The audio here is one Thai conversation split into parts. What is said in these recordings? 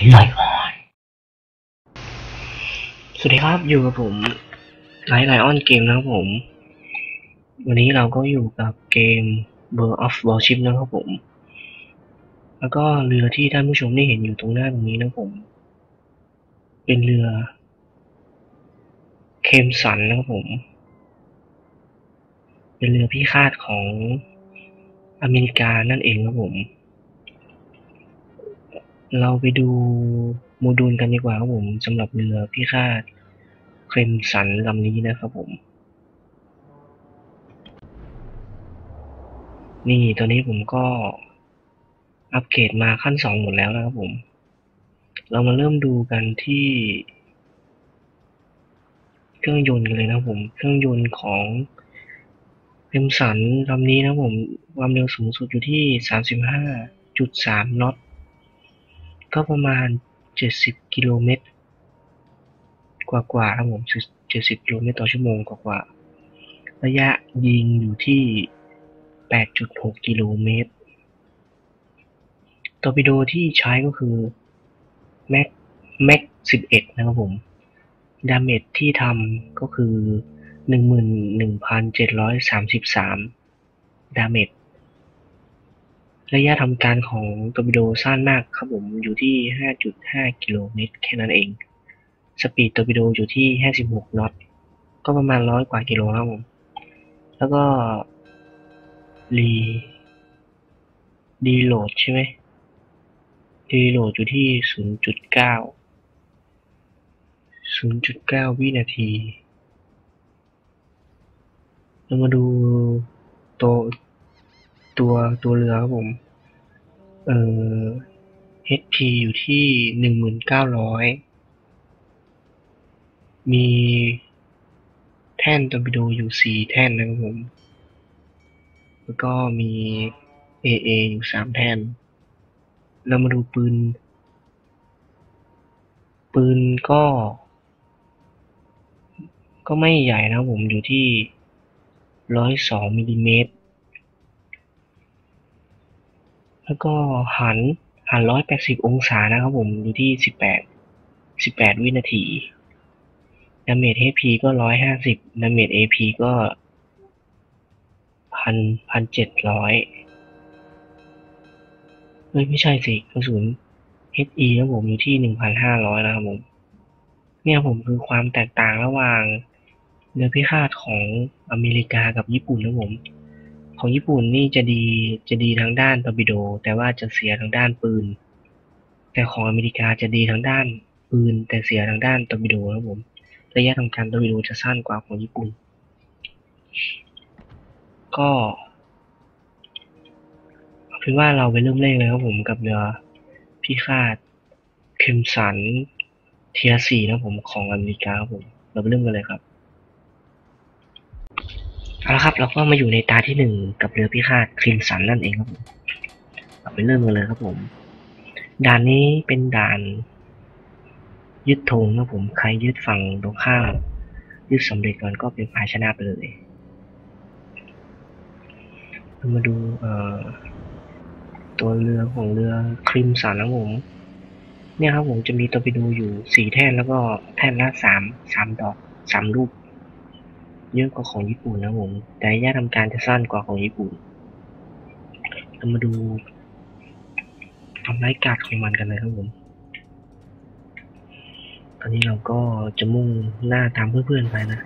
ลอยออน สวัสดีครับ อยู่กับผมไลท์ไลออนเกมนะครับผม วันนี้เราก็อยู่กับเกม Bird of Warship นะครับผม แล้วก็เรือที่ท่านผู้ชมได้เห็นอยู่ตรงหน้าตรงนี้นะครับผม เป็นเรือ เคมสันนะครับผม เป็นเรือพิฆาตของอเมริกานั่นเองครับผม เราไปดูโมดูลกันดีกว่าครับผมสำหรับเรือพิฆาตเครมสันลำนี้นะครับผม นี่ตอนนี้ผมก็อัปเกรดมาขั้นสองหมดแล้วนะครับผม เรามาเริ่มดูกันที่ เครื่องยนต์กันเลยนะครับผม เครื่องยนต์ของเครมสันลำนี้นะครับผม ความเร็วสูงสุดอยู่ที่สามสิบห้าจุดสามน็อต ก็ประมาณเจ็ดสิบกิโลเมตร กว่าๆครับผมเจ็ดสิบกิโลเมตรต่อชั่วโมงกว่าๆระยะยิงอยู่ที่แปดจุดหกกิโลเมตรตอร์ปิโดที่ใช้ก็คือแม็กแม็กสิบเอ็ดนะครับผม ดาเมจที่ทำก็คือหนึ่งหมื่นหนึ่งพันเจ็ดร้อยสามสิบสามดาเมจ ระยะทำการของตอร์ปิโดสั้นมากครับผมอยู่ที่ 5.5 กิโลเมตรแค่นั้นเอง สปีดตอร์ปิโดอยู่ที่ 56น็อต ก็ประมาณร้อยกว่ากิโลครับผม แล้วก็รีดีโหลดใช่ไหมดีโหลดอยู่ที่ 0.9 0.9 วินาที เรามาดูตัว ตัวตัวเรือครับผม เอ่อ HP อยู่ที่หนึ่งหมื่นเก้าร้อยมีแท่นตอร์ปิโดอยู่สี่แท่นนะครับผม แล้วก็มี AA อยู่สามแท่น เรามาดูปืน ปืนก็ ก็ไม่ใหญ่นะครับผมอยู่ที่ร้อยสองมิลลิเมตร แล้วก็หันหันร้อยแปดสิบองศานะครับผมอยู่ที่สิบแปดสิบแปดวินาทีดาเมจ HP ก็ร้อยห้าสิบดาเมจ AP ก็พันพันเจ็ดร้อยเฮ้ยไม่ใช่สิกระสุน HE นะผมอยู่ที่หนึ่งพันห้าร้อยนะครับผม เนี่ยผมคือความแตกต่างระหว่างเรือพิฆาตของอเมริกากับญี่ปุ่นนะผม ของญี่ปุ่นนี่จะดีจะดีทางด้านตอร์ปิโด แต่ว่าจะเสียทางด้านปืน แต่ของอเมริกาจะดีทางด้านปืน แต่เสียทางด้านตอร์ปิโดครับผมระยะทำการตอร์ปิโดจะสั้นกว่าของญี่ปุ่น ก็เอาเป็นว่าเราไปเริ่มเล่นเลยครับผมกับเรือพิฆาตเคมสันเทียสี่นะผมของอเมริกาครับผม เราไปเริ่มกันเลยครับ เอาละครับ เราก็มาอยู่ในตาที่หนึ่งกับเรือพิฆาตคริมสันนั่นเองครับผมเราไปเริ่มกันเลยครับผม ด่านนี้เป็นด่าน ยึดธงนะผม ใครยึดฝั่งตรงข้ามยึดสำเร็จก่อนก็เป็นฝ่ายชนะไปเลยเรามาดูเอ่อตัวเรือของเรือคริมสันนะผมเนี่ยครับผมจะมีตอร์ปิโดอยู่สี่แท่นแล้วก็แท่นละสามสามดอกสามลูก เยอะกว่าของญี่ปุ่นนะผม แต่ระยะทำการจะสั้นกว่าของญี่ปุ่นเรามาดูความไร้กาดของมันกันเลยครับผม ตอนนี้เราก็จะมุ่งหน้าตามเพื่อนๆไปนะ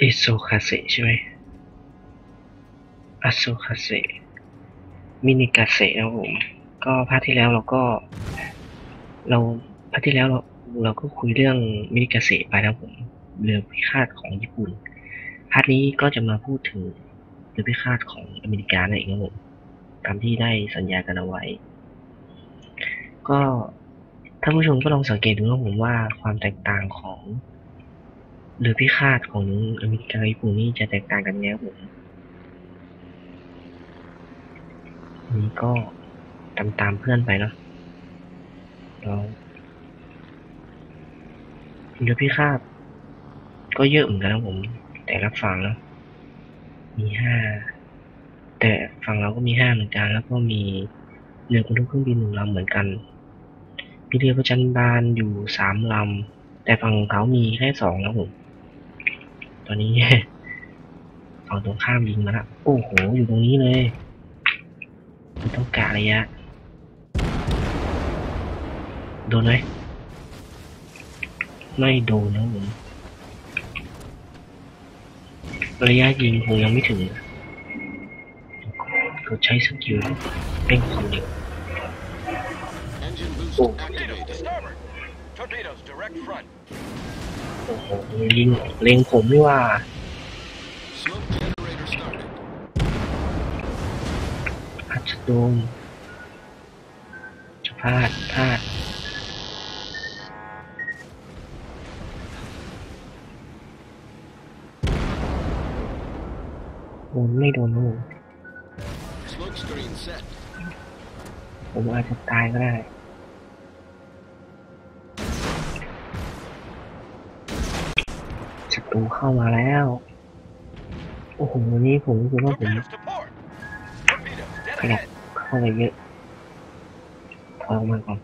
อิโซคาเซใช่ไหมอัโซคาเซมินิกาเซนะครับผม ก็ภาคที่แล้วเราก็ เรา ภาคที่แล้วเราเราก็คุยเรื่องมินิกาเซไปนะครับผมเรือพิฆาตของญี่ปุ่นพาร์ทนี้ก็จะมาพูดถึงเรือพิฆาตของอเมริกานั่นเองครับผมตามที่ได้สัญญากันเอาไว้ ก็ท่านผู้ชมก็ลองสังเกตดูครับผมว่าความแตกต่างของเรือพิฆาตของอเมริกาญี่ปุ่นนี่จะแตกต่างกันไงครับผมนี่ก็ตามตามเพื่อนไปเนาะเรา เรือพิฆาตก็เยอะเหมือนกันนะผม แต่ละฝั่งนะมีห้าแต่ฝั่งเราก็มีห้าเหมือนกัน แล้วก็มีเรือบรรทุกเครื่องบินหนึ่งลำเหมือนกันมีเรือประจันบานอยู่สามลำแต่ฝั่งเขามีแค่สองแล้วผม ตอนนี้ฝั่งตรงข้ามยิงมาละโอ้โหอยู่ตรงนี้เลยต้องกะระยะโดนไหม ไม่โดนนะผมระยะยิงคงยังไม่ถึงก็ใช้สกิลเร่งความเร็ว Engine boost Oh. activated. Starboard! Torpedoes, direct front. โอ้โหยิงเล็งผมไม่ว่า Smoke generator started. อาจจะโดนจะพลาดพลาด โดนไม่โดนนะผม Smoke screen set. ผมอาจจะตายก็ได้ศัตรูเข้ามาแล้ว โอ้โหวันนี้ผมรู้สึกว่าผม Torpedoes to port! Torpedoes, dead ขยับ ahead! เข้าไปเยอะถอยออกมาก่อน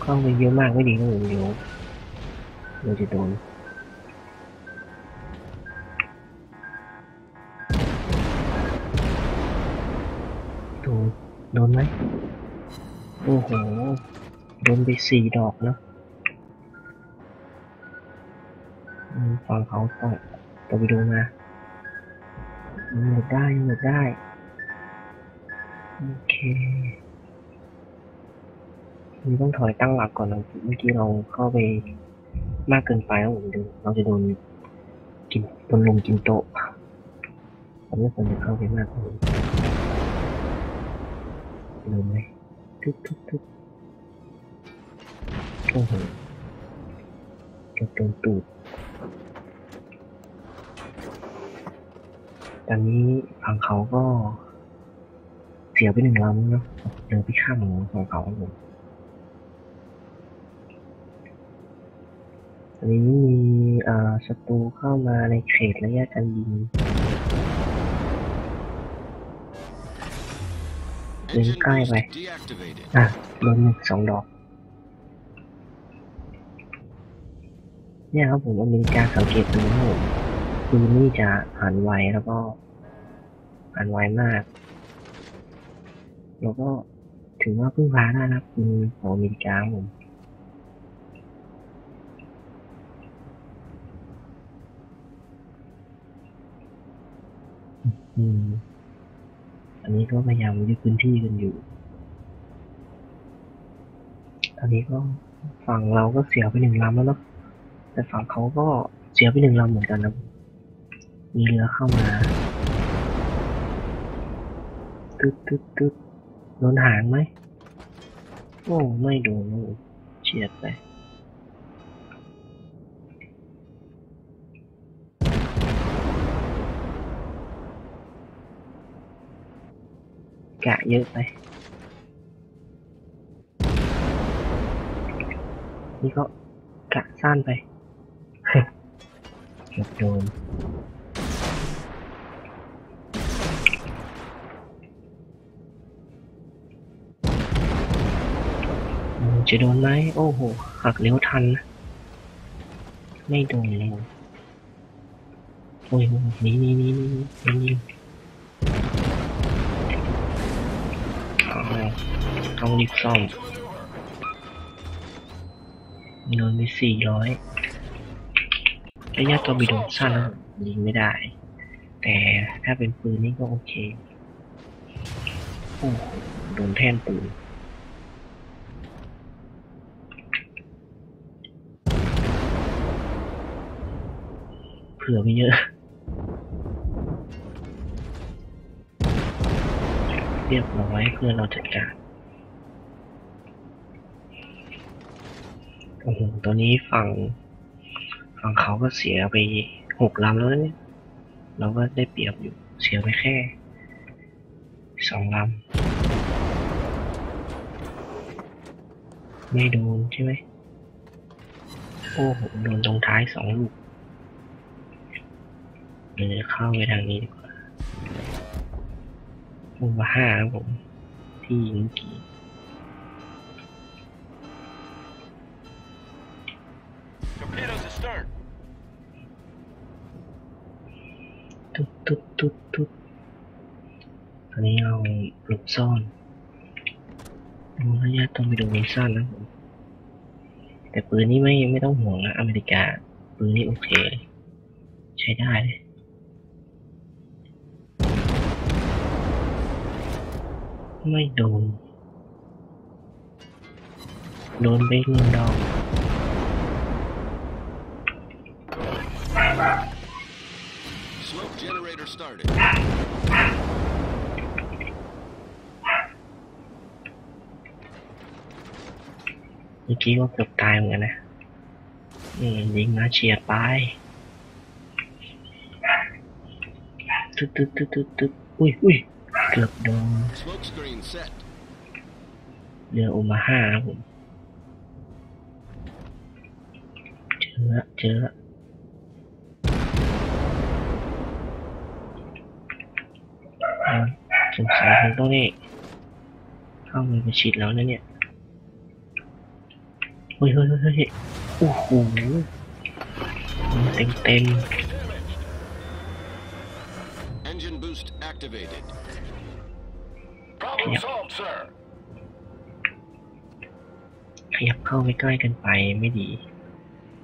เข้าไปเยอะมากไม่ดีนะผมเดี๋ยวเราจะโดน โดนไหมโอ้โห โดนไปสี่ดอกแล้วอืมฟังเขาต่อยตัวไปดูมาหมดได้หมดได้ โอเคนี่ต้องถอยตั้งหลักก่อนนะเมื่อกี้เราเข้าไปมากเกินไปแล้วผมดูเราจะโดนกินโดนลงกินโต๊ะเราไม่ควรจะเข้าไปมากกว่านี้ โดนไหมทุบทุบทุบโอ้โหเกือบโดนตูดตอนนี้ฝั่งเขาก็เสียไปหนึ่งลำเนาะเหลือพี่ข้ามของของเขาครับผมตอนนี้มีอ่าศัตรูเข้ามาในเขตระยะการยิง Engine Kai boost vậy? deactivated. อะโดนหนึ่งสองดอก เนี่ยครับผมอเมริกาสังเกตดูนะผมปืนนี่จะหันไวแล้วก็หันไวมาก แล้วก็ถือว่าพึ่งพาได้นะครับปืนของอเมริกาครับผมอืม อันนี้ก็พยายามยึดพื้นที่กันอยู่ตอนนี้ก็ฝั่งเราก็เสียไปหนึ่งลำแล้วเนาะแต่ฝั่งเขาก็เสียไปหนึ่งลำเหมือนกันนะมีเรือเข้ามาตึ๊ดตึ๊ดตึ๊ดโดนหางไหมโอ้ไม่โดนเฉียดไป กะเยอะไป นี่ก็กะสั้นไปเกือบโดนจะโดนไหมโอ้โห หักเลี้ยวทันนะไม่โดนเลยโอ้ยหนี่นี่นี่นี่นี่ ต้องรีบซ่อมโดนไปสี่ร้อยระยะตัวบิโดสั้นยิงไม่ได้ แต่ถ้าเป็นปืนนี่ก็โอเคโอ้โดนแท่นปืนเผื่อไปเยอะ เรียบร้อยเพื่อนเราจัดการโอ้โหตอนนี้ฝั่งฝั่งเขาก็เสียไปหกลำแล้วเนี่ยเราก็ได้เปรียบอยู่เสียไปแค่สองลำไม่โดนใช่ไหมโอ้โหโดนตรงท้ายสองลูกเดี๋ยวจะเข้าไปทางนี้ดีกว่า ผมว่าห้าครับผม ที่ยิงเมื่อกี้ Torpedoes astern. ตุ๊ดตุ๊ดตุ๊ดตุ๊ดตอนนี้เราหลบซ่อนดูระยะต้องไปดูวงสั้นนะผมแต่ปืนนี้ไม่ไม่ต้องห่วงนะอเมริกาปืนนี้โอเคเลยใช้ได้เลย ไม่โดน โดนไปหนึ่งดอก Smoke generator started. เมื่อกี้ก็เกือบตายเหมือนกันนะนี่ยิงมาเฉียดไปตึ๊ดตึ๊ดตึ๊ดตึ๊ดตึ๊ดอุ้ยอุ้ย เกือบโดน Smoke screen set. เรือโอมาห้าครับผม เจอละเจอละอ่าสงสัยคงต้องนี่เข้ามือประชิดแล้วนะเนี่ยเฮ้ยเฮ้ยเฮ้ยเฮ้ยโอ้โหเต็มเต็ม Engine boost activated. Problem Yep. solved, sir. ขยับเข้าไปใกล้กันไปไม่ดี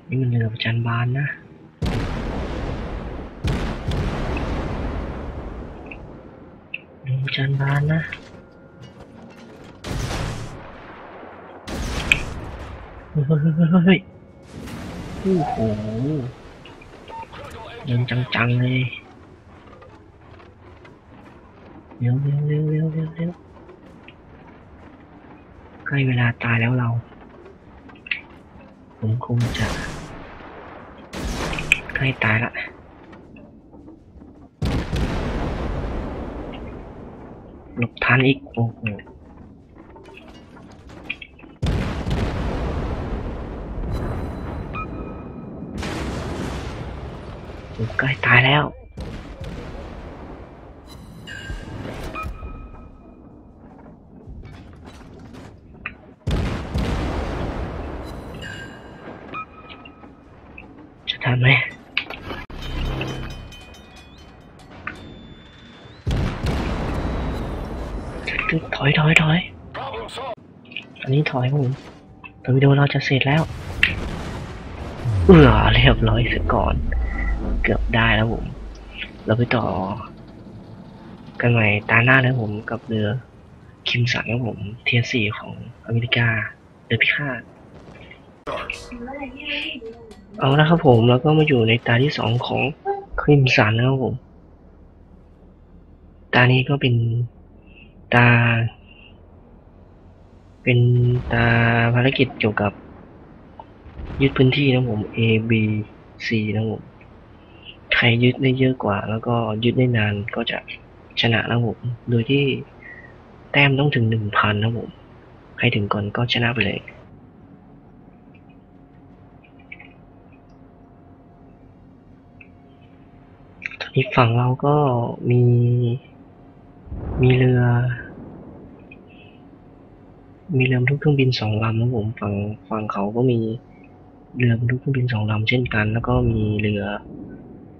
นี่มันเรือประจันบานนะ เรือประจันบานนะเฮ้ยเฮ้ยเฮ้ยเฮ้ยเฮ้ยโอ้โหเดินจังๆเลย เร็วเร็วเร็วเร็วเร็วเร็ว ใกล้เวลาตายแล้วเรา ผมคงจะ ใกล้ตายละหลบทันอีกโอ้โหผมใกล้ตายแล้ว ถอยถอยถอยอันนี้ถอยผมตอนวิดีโอเราจะเสร็จแล้ว เอือเรียบร้อยซะก่อน เกือบได้แล้วผม เราไปต่อ กันใหม่ตาหน้าแล้วผมกับเรือคิมสันครับผมเทียสี่ของอเมริกาเรือพิฆาตเอาละครับผมแล้วก็มาอยู่ในตาที่สองของคิมสันนะครับผม ตานี้ก็เป็น ตา เป็นตาภารกิจเกี่ยวกับ ยึดพื้นที่นะผม A B C นะผมใครยึดได้เยอะกว่า แล้วก็ยึดได้นานก็จะชนะนะผม โดยที่แต้มต้องถึงหนึ่งพันนะผม ใครถึงก่อนก็ชนะไปเลยตอนนี้ฝั่งเราก็มี มีเรือ มีเรือบรรทุกเครื่องบินสองลำนะผมฝั่งฝั่งเขาก็มีเรือบรรทุกเครื่องบินสองลำเช่นกัน แล้วก็มีเรือ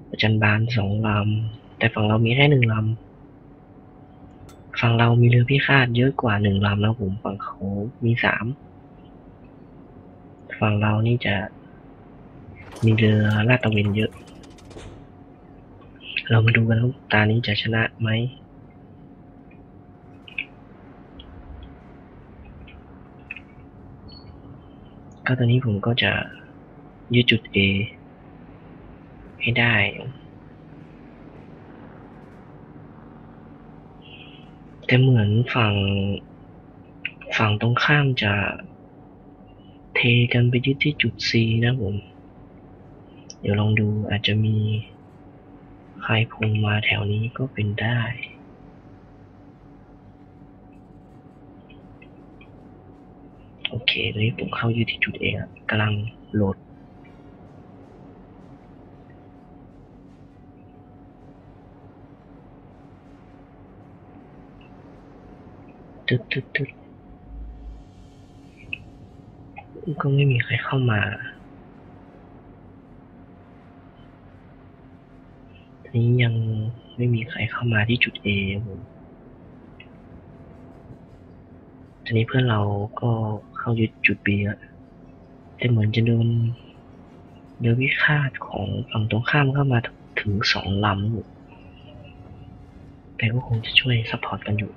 ประจันบานสองลำแต่ฝั่งเรามีแค่หนึ่งลำฝั่งเรามีเรือพิฆาตเยอะกว่าหนึ่งลำนะผมฝั่งเขามีสามฝั่งเรานี่จะมีเรือลาดตระเวนเยอะ เรามาดูกันว่าตานี้จะชนะไหม ก็ตอนนี้ผมก็จะยึดจุด A ให้ได้ แต่เหมือนฝั่ง ฝั่งตรงข้ามจะเทกันไปยึดที่จุด C นะผม เดี๋ยวลองดูอาจจะมีใครพงมาแถวนี้ก็เป็นได้ โอ เคตอนนี้ผมเข้าอยู่ที่จุดเองอะกำลังโหลดตึ๊ดตึ๊ดตึ๊ดก็ไม่มีใครเข้ามาทีนี้ยังไม่มีใครเข้ามาที่จุด A ครับผมทีนี้เพื่อนเราก็ เข้ายึดจุด B แล้วแต่เหมือนจะโดนเรือวิฆาตของฝั่งตรงข้ามเข้ามาถึงสองลำ แต่ก็คงจะช่วยซัพพอร์ตกันอยู่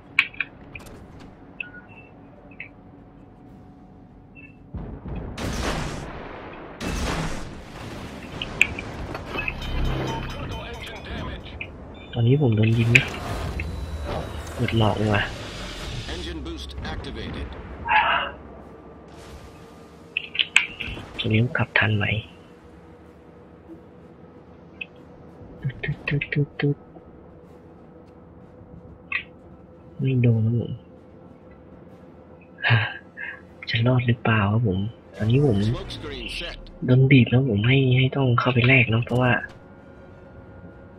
ตอนนี้ผมโดนยิงนะหมดหลอกเลยว่ะ เลี้ยวกลับทันไหมตึ๊ดตึ๊ดตึ๊ดตึ๊ดไม่โดนครับผมจะรอดหรือเปล่าครับผม ตอนนี้ผมโดนบีบแล้วผมให้ให้ต้องเข้าไปแลกเนาะเพราะว่า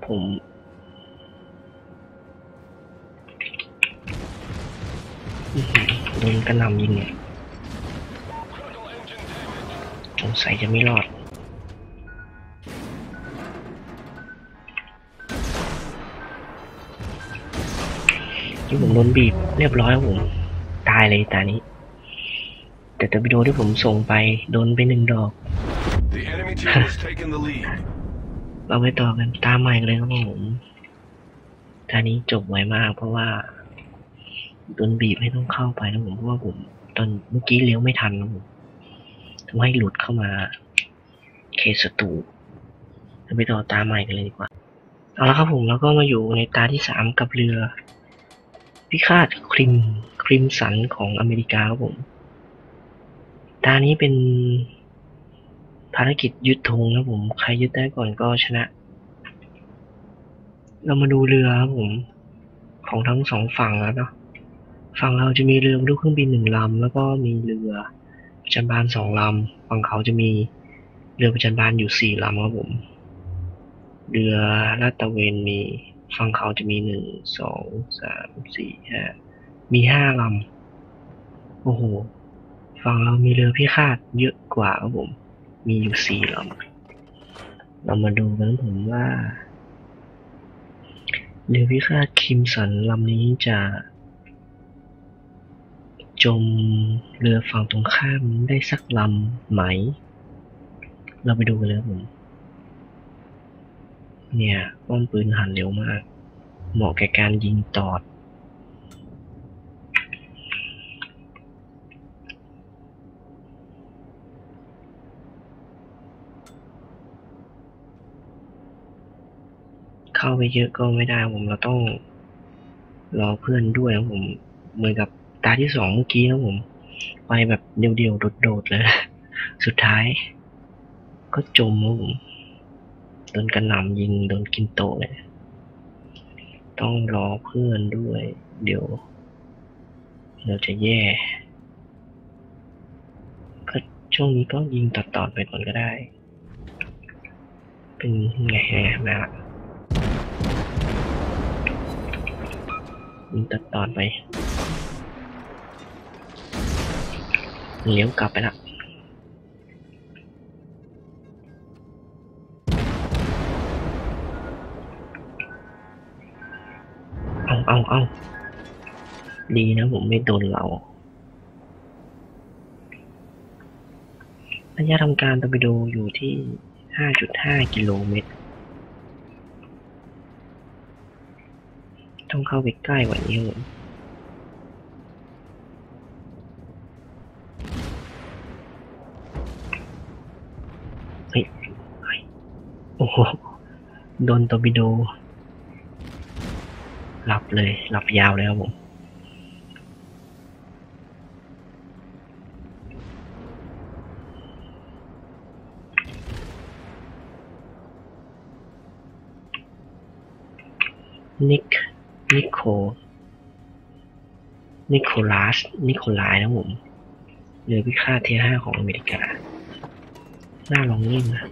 ผม โดนกระหน่ำยิงเนี่ย งสัยจะไม่รอดที่ผมโดนบีบเรียบร้อยครับผม ตายเลยตานี้ แต่ตอร์ปิโดที่ผมส่งไปโดนไปหนึ่งดอก The enemy team has taken the lead. เราไปต่อกันตามใหม่กันเลยครับผมตานี้จบไวมาก เพราะว่าโดนบีบให้ต้องเข้าไปนะผมเพราะว่าผม ตอนเมื่อกี้เลี้ยวไม่ทันนะผม ทำให้หลุดเข้ามาเคสศัตรูเราไปต่อตาใหม่กันเลยดีกว่า เอาละครับผมแล้วก็มาอยู่ในตาที่สามกับเรือ พิฆาตคริมคริมสันของอเมริกาครับผม ตานี้เป็นภารกิจยึดธงนะผม ใครยึดได้ก่อนก็ชนะ เรามาดูเรือครับผม ของทั้งสองฝั่งแล้วเนาะฝั่งเราจะมีเรือบรรทุกเครื่องบินหนึ่งลำแล้วก็มีเรือ ประจันบานสองลำฝั่งเขาจะมีเรือประจันบานอยู่สี่ลำครับผม เรือลาดตะเวนมีฝั่งเขาจะมีหนึ่งสองสามสี่ห้ามีห้าลำโอ้โหฝั่งเรามีเรือพิฆาตเยอะกว่าครับผม มีอยู่สี่ลำเรามาดูกันนะผมว่า เรือพิฆาตคิมสันลำนี้จะ จมเรือฝั่งตรงข้ามได้สักลำไหม เราไปดูกันเลยผมเนี่ยป้อมปืนหันเร็วมาก เหมาะแก่การยิงตอด เข้าไปเยอะก็ไม่ได้ผมเราต้องรอเพื่อนด้วยนะผมเหมือนกับ ตาที่สองเมื่อกี้นะผม ไปแบบเดียวๆ โดดๆ เลย สุดท้าย ก็จมนะผมโดนกระหน่ำยิงโดนกินโตเลย ต้องรอเพื่อนด้วย เดี๋ยว เราจะแย่ ก็ช่วงนี้ก็ยิงตัดๆไปก่อนก็ได้ เป็นไงไงมาละยิงตัดตอไป เลี้ยวกลับไปละเอาเอาเอาดีนะผมไม่โดนเราระยะทำการตอร์ปิโดอยู่ที่ 5.5 กิโลเมตร ต้องเข้าไปใกล้กว่านี้ผม โอ้โห โดนตอร์ปิโดหลับเลยหลับยาวเลยครับผมนิก นิโค นิโคลัส นิโคลายนะผมเรือพิฆาตเทียห้าของอเมริกา น่าลองยิงนะ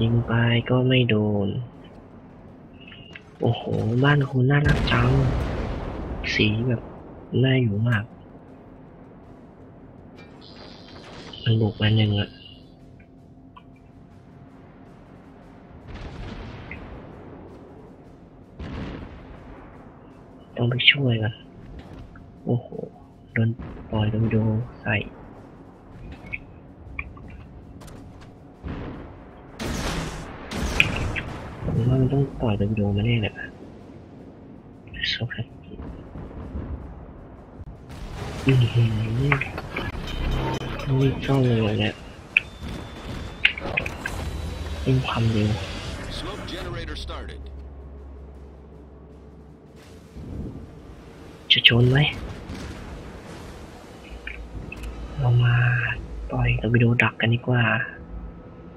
ยิงไปก็ไม่โดน โอ้โห บ้านคุณน่ารักจัง สีแบบน่าอยู่มาก มันบุกมาหนึ่งอะต้องไปช่วยกันโอ้โห โดนปล่อยโดนโดใส่ ว่ามันต้องปล่อยโดนโดมาแน่เลยอะโซคัสอือหือนี่จ้องเลยเนี่ยเป็นความเร็ว Smoke generator started. จะชนไหมเรามาปล่อยตอร์ปิโดดักกันดีกว่า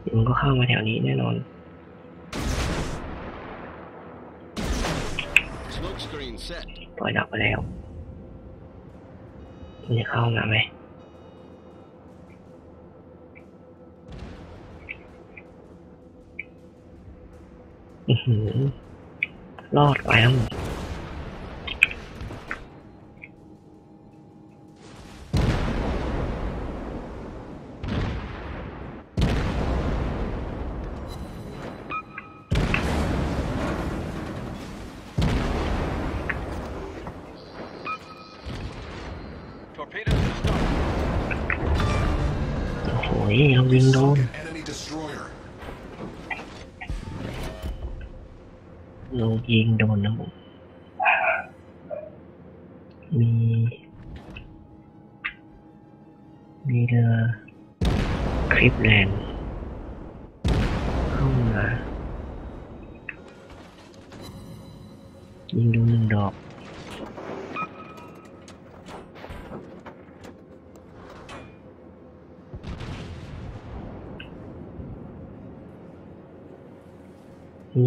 เดี๋ยวมันก็เข้ามาแถวนี้แน่นอน ปล่อยดอกไปแล้วมันจะเข้ามาไหมอือหือรอดไปทั้งหมด โอ้โหเรายิงโดน Enemy destroyer. เรายิงโ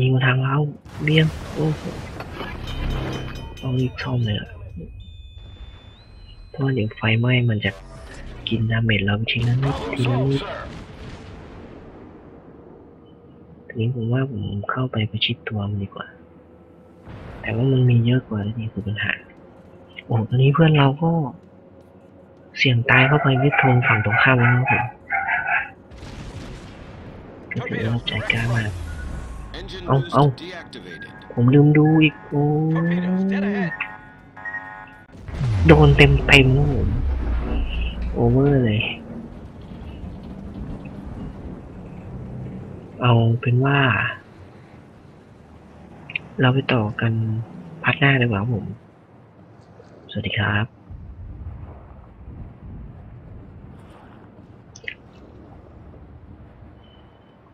ยิงโดนหนึ่งดอกยิงมาทางเราเบี้ยงโอ้โหต้องรีบซ่อมเลยอะเพราะว่าเดี๋ยวไฟไหม้มันจะกินดาเมจเราทีละนิดทีละนิดทีนี้ผมว่าผมเข้าไปประชิดตัวมันดีกว่า แต่ว่ามันมีเยอะกว่านี่คือปัญหาโอ้ตอนนี้เพื่อนเราก็ เสี่ยงตายเข้าไปวิทงฝั่งตรงข้ามแล้วครับผมก็ถือว่าใจกล้ามาก Engine Oh, boost oh. deactivated. ผมลืมดูอีกโอ้ Torpedoes dead ahead. โดนเต็มเต็มๆนะผมโอเวอร์เลย เอาเป็นว่า เราไปต่อกันพัดหน้าดีกว่าครับผม สวัสดีครับ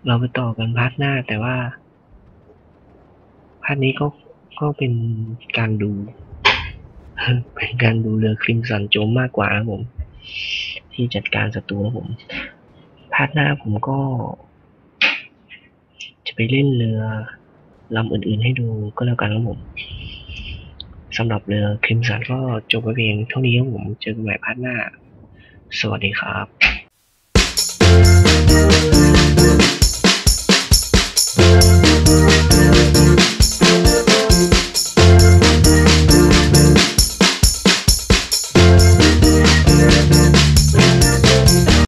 เราไปต่อกันพาร์ทหน้าแต่ว่าพาร์ทนี้ก็ก็เป็นการดู เป็นการดูเรือคริมสันโจมมากกว่าครับผม ที่จัดการศัตรูครับผมพาร์ทหน้าผมก็ จะไปเล่นเรือลำอื่นๆให้ดูก็แล้วกันครับผมสำหรับเรือคริมสันก็จบไปเพียงเท่านี้ครับผม เจอกันใหม่พาร์ทหน้า สวัสดีครับ